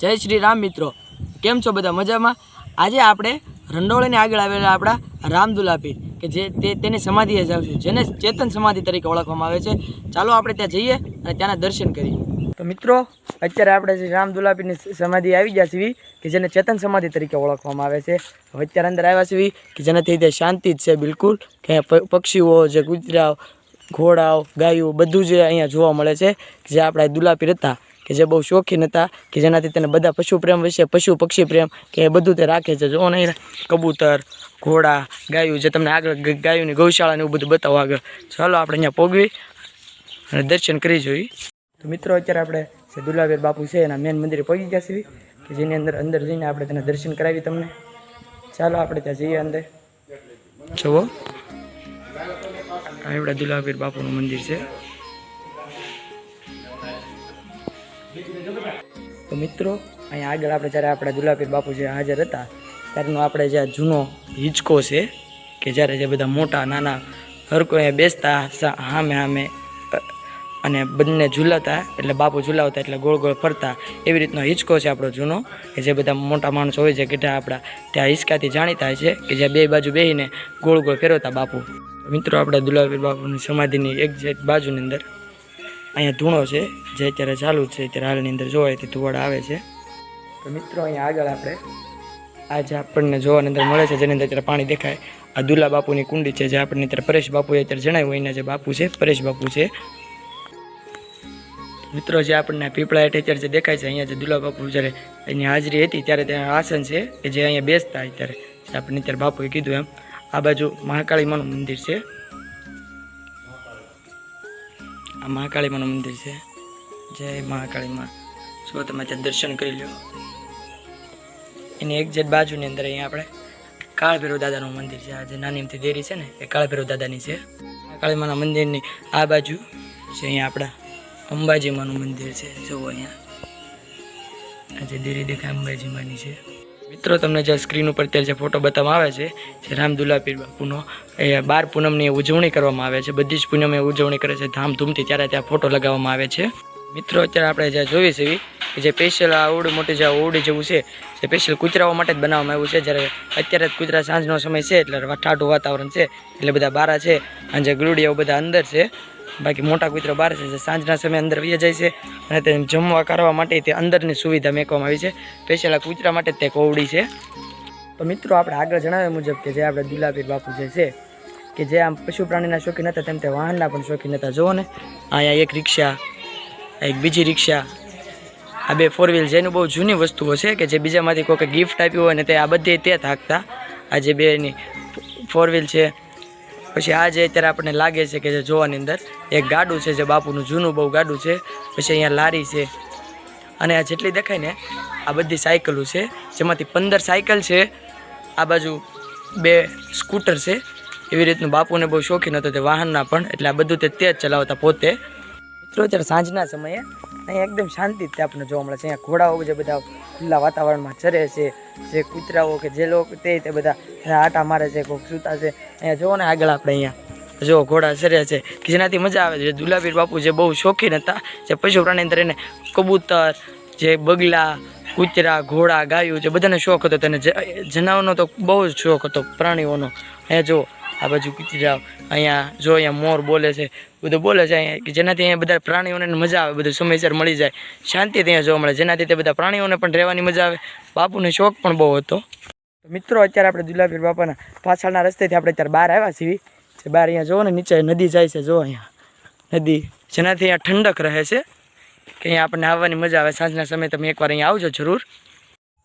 જય શ્રી રામ મિત્રો. કેમ છો બધા મજામાં? આજે આપણે રંડોળીને આગળ આવેલા આપણા રામદુલાપી કે જે તે તેની સમાધિએ જાવશું જેને ચેતન સમાધિ તરીકે ઓળખવામાં આવે છે. ચાલો આપણે ત્યાં જઈએ અને ત્યાંના દર્શન કરીએ. તો મિત્રો, અત્યારે આપણે જે રામદુલાપીની સમાધિ આવી ગયા છીએ, કે જેને ચેતન સમાધિ તરીકે ઓળખવામાં આવે છે. અત્યારે અંદર આવ્યા છીએ, કે જેનાથી તે શાંતિ જ છે બિલકુલ. કે પક્ષીઓ, જે ગુજરાવ ઘોડાઓ, ગાયો, બધું જ અહીંયા જોવા મળે છે, જે આપણા દુલાપીર હતા કે જે બહુ શોખીન હતા, કે જેનાથી તેને બધા પશુ પ્રેમ વિશે, પશુ પક્ષી પ્રેમ, કે એ બધું તે રાખે છે. જો નહીં કબૂતર, ઘોડા, ગાયું, જે તમને આગળ ગાયુંની ગૌશાળાને ગૌશાળા એવું બધું બતાવો આગળ. ચાલો આપણે અહીંયા પોગવી અને દર્શન કરી જોઈએ તો મિત્રો, અત્યારે આપણે જે દુલાવીર બાપુ છે, એના મેન મંદિરે પહોંચી ગયા છીએ. કે જેની અંદર અંદર જઈને આપણે તેને દર્શન કરાવી તમને. ચાલો આપણે ત્યાં જઈએ અંદર. જુઓ. આપણા દુલાવીર બાપુનું મંદિર છે. તો મિત્રો, અહીંયા આગળ આપણે જ્યારે આપણા દુલાપીર બાપુ જે હાજર હતા, ત્યારનો આપણે જે જૂનો હિંચકો છે, કે જ્યારે જે બધા મોટા, નાના હર કોઈ બેસતા સામે સામે અને બંને ઝૂલાતા, એટલે બાપુ ઝૂલાવતા, એટલે ગોળ ગોળ ફરતા, એવી રીતનો હિંચકો છે આપણો જૂનો, કે જે બધા મોટા માણસો હોય છે ગઢા આપણા ત્યાં હિંચકાથી જાણીતા છે, કે જ્યાં બે બાજુ બેસીને ગોળ ગોળ ફેરવતા બાપુ. મિત્રો, આપણા દુલાપીર બાપુની સમાધિની એક બાજુની અંદર અહીંયા ધૂણો છે, જે અત્યારે ચાલુ છે, અત્યારે હાલની અંદર જોવાય તે ધુવાડ આવે છે. તો મિત્રો અહીંયા આગળ આપણે આ જે આપણને જોવાની અંદર મળે છે, જેની અંદર અત્યારે પાણી દેખાય. આ દુલા બાપુની કુંડી છે, જે આપણને અત્યારે પરેશ બાપુએ અત્યારે જણાવ્યું એના જે બાપુ છે, પરેશ બાપુ છે. મિત્રો, જે આપણને પીપળા હેઠે અત્યારે જે દેખાય છે, અહીંયા જે દુલા બાપુ જ્યારે એની હાજરી હતી, ત્યારે ત્યાં આસન છે કે જે અહીંયા બેસતા અત્યારે આપણને અત્યારે બાપુએ કીધું એમ. આ બાજુ મહાકાળી માનું મંદિર છે. આ મહાકાળીમાનું મંદિર છે. જય મહાકાળીમાં. શું તમે ત્યાં દર્શન કરી લો એની એક જે બાજુની અંદર અહીંયા આપણે કાળભૈરવ દાદાનું મંદિર છે. આ જે નાની એમથી દેરી છે ને, એ કાળભૈરવ દાદાની છે. કાળી માના મંદિરની આ બાજુ છે અહીંયા આપણા અંબાજીમાનું મંદિર છે. જુઓ અહીંયા. આ જે દેરી દેખાય અંબાજીમાંની છે. મિત્રો, તમને જે સ્ક્રીન ઉપર અત્યારે જે ફોટો બતાવવામાં આવે છે, જે રામદુલ્લા પીર બાપુનો, એ બાર પૂનમની ઉજવણી કરવામાં આવે છે. બધી જ પૂનમે ઉજવણી કરે છે, ધામધૂમથી ત્યારે ત્યાં ફોટો લગાવવામાં આવે છે. મિત્રો, અત્યારે આપણે જે જોઈએ છીએ કે જે સ્પેશિયલ આ ઓવડી મોટી જે ઓવડી જેવું છે, જે સ્પેશિયલ કૂતરાઓ માટે જ બનાવવામાં આવ્યું છે. જ્યારે અત્યારે કૂતરા સાંજનો સમય છે, એટલે ઠાઠું વાતાવરણ છે, એટલે બધા બારા છે, અને જે ગલુડિયાઓ બધા અંદર છે, બાકી મોટા કૂતરા બહાર છે, જે સાંજના સમયે અંદર વહી જાય છે, અને તે જમવા કરવા માટે તે અંદરની સુવિધા મેકવામાં આવી છે. સ્પેશિયલ કૂતરા માટે તે કોવડી છે. તો મિત્રો, આપણે આગળ જણાવ્યા મુજબ કે જે આપણે દુલાપીર બાપુ જે છે, કે જે આમ પશુ પ્રાણીના શોખીન હતા, તેમ તે વાહનના પણ શોખીન હતા. જુઓ ને, અહીંયા એક રિક્ષા એક બીજી રિક્ષા, આ બે ફોર વ્હીલ જેનું બહુ જૂની વસ્તુઓ છે કે જે બીજામાંથી કોઈક ગિફ્ટ આપ્યું હોય ને તે આ બધી તે થાકતા. આ જે બેની ફોર વ્હીલ છે, પછી આ જે અત્યારે આપણને લાગે છે કે જે જોવાની અંદર, એક ગાડું છે જે બાપુનું જૂનું બહુ ગાડું છે, પછી અહીંયા લારી છે. અને આ જેટલી દેખાય ને, આ બધી સાયકલો છે, જેમાંથી પંદર સાયકલ છે, આ બાજુ બે સ્કૂટર છે. એવી રીતનું બાપુને બહુ શોખીન હતો તે વાહનના પણ, એટલે આ બધું તે તે જ ચલાવતા પોતે મિત્રો, અત્યારે સાંજના સમયે અહીંયા એકદમ શાંતિ જ આપણને જોવા મળે છે. અહીંયા ઘોડાઓ જે બધા ખુલ્લા વાતાવરણમાં ચરે છે, જે કૂતરાઓ કે જે લોકો તે તે બધા આટા મારે છે કોઈક સૂતા છે. અહીંયા જુઓ ને આગળ આપણે અહીંયા. જો ઘોડા ચરે છે, કે જેનાથી મજા આવે છે. દુલાબીર બાપુ જે બહુ શોખીન હતા, જે પશુ પ્રાણી અંદર એને કબૂતર, જે બગલા, કૂતરા, ઘોડા, ગાયું, જે બધાને શોખ હતો. તેને જનાવરનો તો બહુ જ શોખ હતો, પ્રાણીઓનો. અહીંયા જો આ બાજુ કૂતરા અહીંયા જો અહીંયા મોર બોલે છે, બધું બોલે છે અહીંયા કે જેનાથી અહીંયા બધા પ્રાણીઓને મજા આવે, બધું સમયસર મળી જાય. શાંતિ ત્યાં જોવા મળે, જેનાથી તે બધા પ્રાણીઓને પણ રહેવાની મજા આવે. બાપુને શોખ પણ બહુ હતો. મિત્રો, અત્યારે આપણે દુલાભીર બાપાના પાછળના રસ્તેથી આપણે અત્યારે બહાર આવ્યા છીએ. જે બહાર અહીંયા જુઓ ને, નીચે નદી જાય છે જો અહીંયા. નદી જેનાથી અહીંયા ઠંડક રહે છે. કે અહીંયા આપણને આવવાની મજા આવે. સાંજના સમયે તમે એકવાર અહીંયા આવજો જરૂર.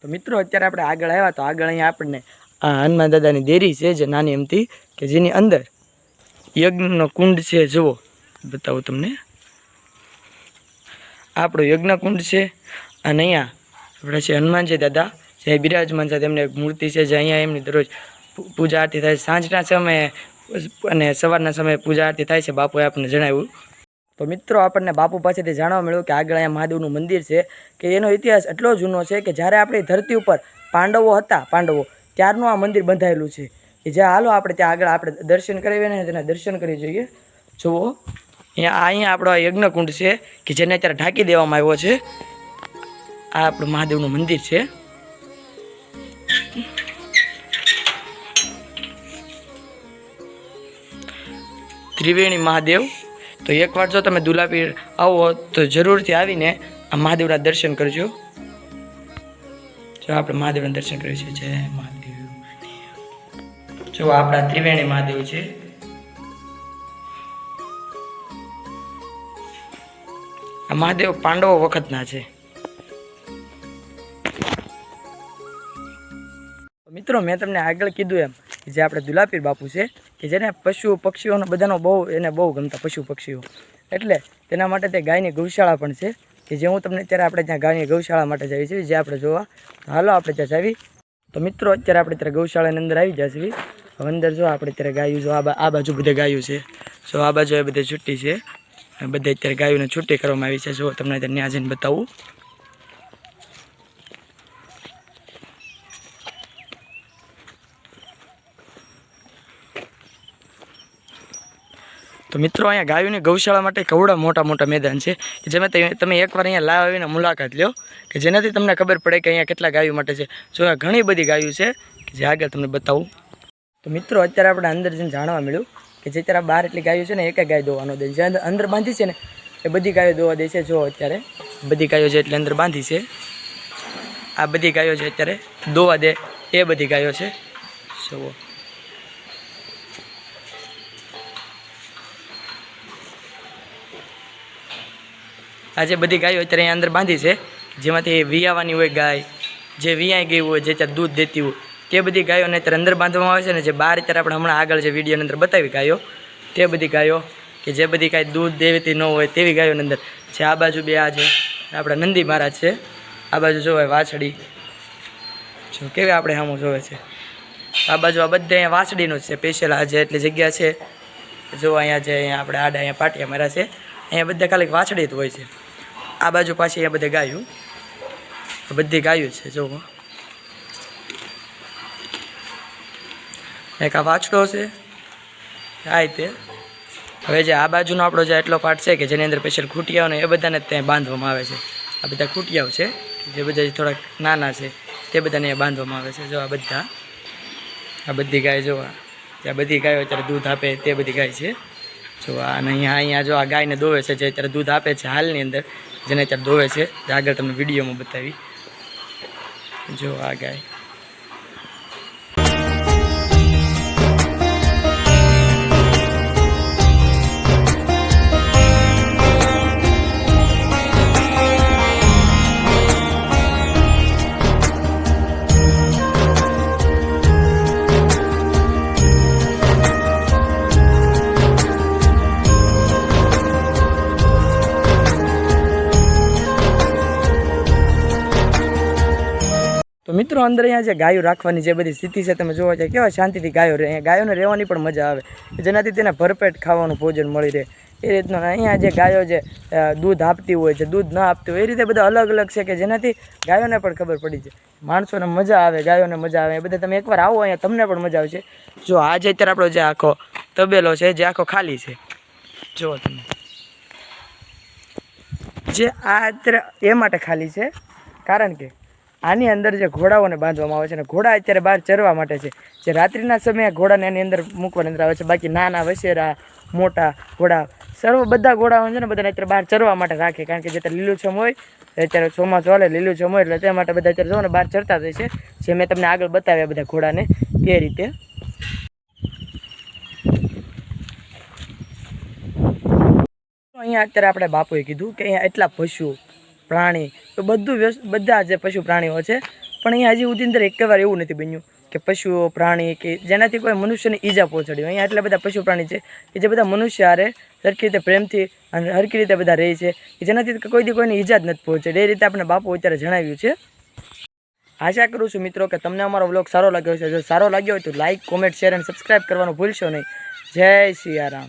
તો મિત્રો, અત્યારે આપણે આગળ આવ્યા તો આગળ અહીંયા આપણને આ હનુમાન દાદાની દેરી છે જે નાની એમથી કે જેની અંદર યજ્ઞનો કુંડ છે, જુઓ, બતાવું તમને. આપણો યજ્ઞ કુંડ છે અને અહીંયા આપણે છે હનુમાનજી દાદા, જે બિરાજમાન છે, તેમની એક મૂર્તિ છે, જે અહીંયા એમની દરરોજ પૂજા આરતી થાય સાંજના સમયે અને સવારના સમયે પૂજા આરતી થાય છે, બાપુએ આપણને જણાવ્યું. તો મિત્રો, આપણને બાપુ પાસેથી જાણવા મળ્યું કે આગળ અહીંયા મહાદેવનું મંદિર છે, કે એનો ઇતિહાસ એટલો જૂનો છે કે જ્યારે આપણી ધરતી ઉપર પાંડવો હતા, પાંડવો ત્યારનું આ મંદિર બંધાયેલું છે. કે જ્યાં હાલો આપણે ત્યાં આગળ આપણે દર્શન કરાવીએ ને તેના દર્શન કરી જોઈએ. જુઓ, અહીંયા અહીંયા આપણો આ યજ્ઞકુંડ છે કે જેને અત્યારે ઢાંકી દેવામાં આવ્યો છે. આ આપણું મહાદેવનું મંદિર છે. ત્રિવેણી મહાદેવ. તો એકવાર જો તમે દુલાપીર આવો તો જરૂરથી આવીને આ મહાદેવના દર્શન કરજો. જો આપણે મહાદેવના દર્શન કરીએ છીએ. જય જો આપણા ત્રિવેણી મહાદેવ છે. આ મહાદેવ પાંડવો વખતના છે. મિત્રો, મેં તમને આગળ કીધું એમ જે આપણે દુલાપીર બાપુ છે કે જેને પશુ પક્ષીઓનો બધાનો બહુ, એને બહુ ગમતા પશુ પક્ષીઓ. એટલે તેના માટે તે ગાયની ગૌશાળા પણ છે કે જે હું તમને અત્યારે આપણે ત્યાં ગાયની ગૌશાળા માટે જઈએ છીએ જે આપણે જોવા. હાલો, આપણે ત્યાં જાવી. તો મિત્રો, અત્યારે આપણે ત્યારે ગૌશાળાની અંદર આવી જશે હવે અંદર જો આપણે અત્યારે ગાયું જો આ બાજુ બધે ગાયું છે. જો આ બાજુ એ બધે છૂટી છે. બધે અત્યારે ગાયોને છૂટી કરવામાં આવી છે. જો તમને ત્યાં ત્યાં જઈને બતાવું. તો મિત્રો, અહીંયા ગાયોની ગૌશાળા માટે કવડા મોટા મોટા મેદાન છે કે જેમાં તમે એકવાર અહીંયા લાવ આવીને મુલાકાત લ્યો કે જેનાથી તમને ખબર પડે કે અહીંયા કેટલા ગાયો માટે છે. જો ઘણી બધી ગાયો છે કે જે આગળ તમને બતાવું. તો મિત્રો, અત્યારે આપણે અંદર જઈને જાણવા મળ્યું કે જે અત્યારે બહાર એટલી ગાયો છે ને એક ગાય દોવાનો દે. જે અંદર- બાંધી છે ને, એ બધી ગાયો દોવા દે છે. જો અત્યારે બધી ગાયો છે એટલે અંદર બાંધી છે, આ બધી ગાયો છે અત્યારે દોવા દે, એ બધી ગાયો છે. જુઓ. આ જે બધી ગાયો અત્યારે અહીંયા અંદર બાંધી છે, જેમાંથી વિયાવાની હોય ગાય, જે વિયાઈ ગઈ હોય, જે ત્યાં દૂધ દેતી હોય તે બધી ગાયોને અત્યારે અંદર બાંધવામાં આવે છે ને જે બહાર અત્યારે આપણે હમણાં આગળ જે વિડીયોની અંદર બતાવી ગાયો, તે બધી ગાયો કે જે બધી કાંઈ દૂધ દેવીતી ન હોય તેવી ગાયોની અંદર જે આ બાજુ બે આ છે આપણા નંદી મહારાજ છે, આ બાજુ જોવે વાછડી. જો કેવી આપણે સામું જોવે છે. આ બાજુ આ બધે અહીંયા વાછડીનું જ છે સ્પેશિયલ આ જે એટલી જગ્યા છે. જો અહીંયા જે અહીંયા આપણે આડા અહીંયા પાટિયા મારા છે, અહીંયા બધા ખાલી વાછડી જ હોય છે. આ બાજુ પાછી અહીંયા બધે ગાયું. બધી ગાયું છે, જો. એક આ વાછડો છે. આ રીતે. હવે જે આ બાજુનો આપણો જે એટલો પાર્ટ છે કે જેની અંદર સ્પેશિયલ ખૂટિયાઓ ને એ બધાને ત્યાં બાંધવામાં આવે છે. આ બધા ખૂટિયાઓ છે, જે બધા થોડાક નાના છે, તે બધાને બાંધવામાં આવે છે. જો આ બધા, આ બધી ગાય જો આ બધી ગાયો અત્યારે દૂધ આપે તે બધી ગાય છે. જો અને અહીંયા અહીંયા જો આ ગાયને દોવે છે, જે અત્યારે દૂધ આપે છે હાલની અંદર, જેને અત્યારે દોવે છે, જે આગળ તમને વિડીયોમાં બતાવી. જો આ ગાય. તો મિત્રો અંદર અહીંયા જે ગાયો રાખવાની જે બધી સ્થિતિ છે, તમે જોવા જાય કેવા શાંતિથી ગાયો રહે. અહીંયા ગાયોને રહેવાની પણ મજા આવે. જેનાથી તેને ભરપેટ ખાવાનું ભોજન મળી રહે. એ રીતનું અહીંયા જે ગાયો જે દૂધ આપતી હોય છે, દૂધ ન આપતી હોય, એ રીતે બધા અલગ અલગ છે કે જેનાથી ગાયોને પણ ખબર પડી જાય. માણસોને મજા આવે, ગાયોને મજા આવે. એ બધા તમે એકવાર આવો અહીંયા, તમને પણ મજા આવશે. જો આ જે અત્યારે આપણો જે આખો તબેલો છે, જે આખો ખાલી છે. જુઓ તમે. જે આ અત્યારે એ માટે ખાલી છે. કારણ કે આની અંદર જે ઘોડાઓને બાંધવામાં આવે છે અને ઘોડા અત્યારે બહાર ચરવા માટે છે. જે રાત્રિના સમયે ઘોડાને એની અંદર મૂકવાની અંદર આવે છે. બાકી નાના, વસેરા, મોટા ઘોડા, સર્વ બધા ઘોડાઓ છે ને બધાને અત્યારે બહાર ચરવા માટે રાખે. કારણ કે જે લીલુંછમ હોય, અત્યારે ચોમાસું હાલે, લીલુંછમ હોય, એટલે તે માટે બધા અત્યારે જો ને બહાર ચરતા જાય છે. જે મેં તમને આગળ બતાવ્યા બધા ઘોડાને એ રીતે. અહીંયા અત્યારે આપણે બાપુએ કીધું કે અહીંયા એટલા પશુ પ્રાણી. તો બધું બધા જે પશુ પ્રાણીઓ છે, પણ અહીંયા હજી સુધી અંદર એક વાર એવું નથી બન્યું કે પશુઓ, પ્રાણી કે જેનાથી કોઈ મનુષ્યને ઈજા પહોંચાડી હોય. અહીંયા એટલા બધા પશુ પ્રાણી છે કે જે બધા મનુષ્ય હારે સરખી રીતે પ્રેમથી અને સરખી રીતે બધા રહે છે, કે જેનાથી કોઈ દી કોઈને ઈજા જ નથી પહોંચે એ રીતે આપણે બાપુ અત્યારે જણાવ્યું છે. આશા કરું છું મિત્રો કે તમને અમારો વ્લોગ સારો લાગ્યો છે જો સારો લાગ્યો હોય તો લાઇક કોમેન્ટ, શેર અને સબસ્ક્રાઈબ કરવાનું ભૂલશો નહીં. જય સિયારામ